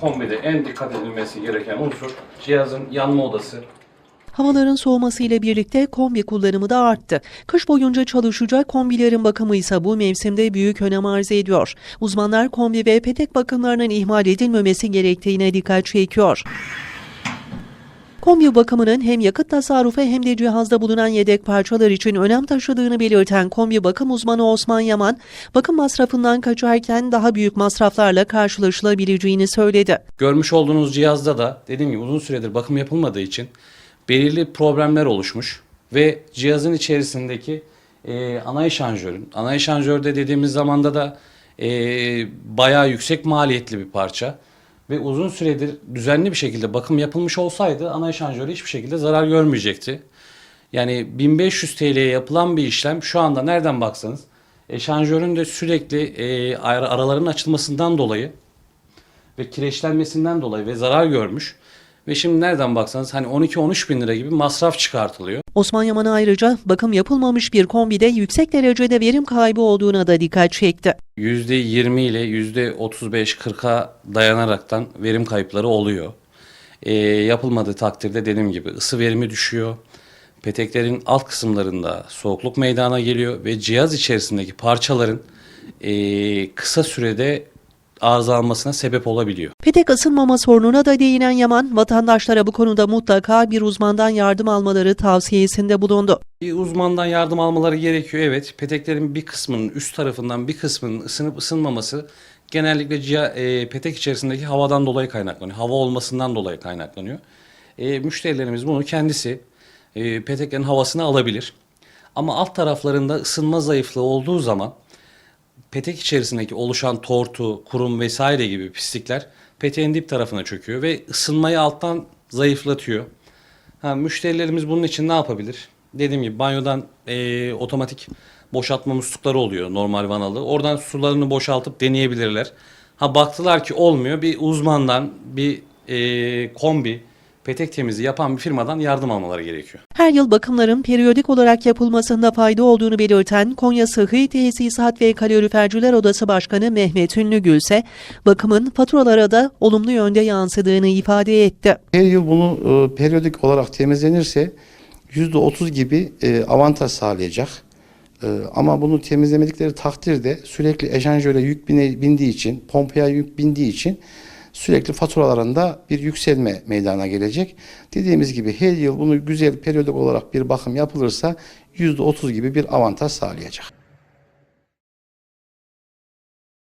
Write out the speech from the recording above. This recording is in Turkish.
Kombide en dikkat edilmesi gereken unsur cihazın yanma odası. Havaların soğumasıyla birlikte kombi kullanımı da arttı. Kış boyunca çalışacak kombilerin bakımı ise bu mevsimde büyük önem arz ediyor. Uzmanlar kombi ve petek bakımlarının ihmal edilmemesi gerektiğine dikkat çekiyor. Kombi bakımının hem yakıt tasarrufu hem de cihazda bulunan yedek parçalar için önem taşıdığını belirten kombi bakım uzmanı Osman Yaman, bakım masrafından kaçarken daha büyük masraflarla karşılaşılabileceğini söyledi. Görmüş olduğunuz cihazda da dediğim gibi uzun süredir bakım yapılmadığı için belirli problemler oluşmuş ve cihazın içerisindeki e, ana eşanjörün, ana eşanjörde dediğimiz zamanda da e, bayağı yüksek maliyetli bir parça ve uzun süredir düzenli bir şekilde bakım yapılmış olsaydı ana eşanjörü hiçbir şekilde zarar görmeyecekti. Yani 1500 TL'ye yapılan bir işlem şu anda nereden baksanız eşanjörün de sürekli e, ara- araların açılmasından dolayı ve kireçlenmesinden dolayı ve zarar görmüş. Ve şimdi nereden baksanız hani 12-13 bin lira gibi masraf çıkartılıyor. Osman Yaman ayrıca bakım yapılmamış bir kombide yüksek derecede verim kaybı olduğuna da dikkat çekti. %20 ile %35-40'a dayanaraktan verim kayıpları oluyor. Ee, yapılmadığı takdirde dediğim gibi ısı verimi düşüyor. Peteklerin alt kısımlarında soğukluk meydana geliyor ve cihaz içerisindeki parçaların ee, kısa sürede arızalanmasına sebep olabiliyor. Petek ısınmama sorununa da değinen Yaman, vatandaşlara bu konuda mutlaka bir uzmandan yardım almaları tavsiyesinde bulundu. Bir uzmandan yardım almaları gerekiyor evet. Peteklerin bir kısmının üst tarafından bir kısmının ısınıp ısınmaması genellikle e, petek içerisindeki havadan dolayı kaynaklanıyor. Hava olmasından dolayı kaynaklanıyor. E, müşterilerimiz bunu kendisi e, peteklerin havasını alabilir. Ama alt taraflarında ısınma zayıflığı olduğu zaman petek içerisindeki oluşan tortu, kurum vesaire gibi pislikler peteğin dip tarafına çöküyor ve ısınmayı alttan zayıflatıyor. Ha, müşterilerimiz bunun için ne yapabilir? Dediğim gibi banyodan eee, otomatik boşaltma muslukları oluyor normal vanalı. Oradan sularını boşaltıp deneyebilirler. Ha baktılar ki olmuyor bir uzmandan bir eee, kombi petek temizliği yapan bir firmadan yardım almaları gerekiyor. Her yıl bakımların periyodik olarak yapılmasında fayda olduğunu belirten Konya Sıhhi Tesisat ve Kaloriferciler Odası Başkanı Mehmet Ünlügül ise bakımın faturalara da olumlu yönde yansıdığını ifade etti. Her yıl bunu e, periyodik olarak temizlenirse %30 gibi e, avantaj sağlayacak. E, ama bunu temizlemedikleri takdirde sürekli eşanjöre yük bine- bindiği için, pompaya yük bindiği için sürekli faturalarında bir yükselme meydana gelecek. Dediğimiz gibi her yıl bunu güzel periyodik olarak bir bakım yapılırsa %30 gibi bir avantaj sağlayacak.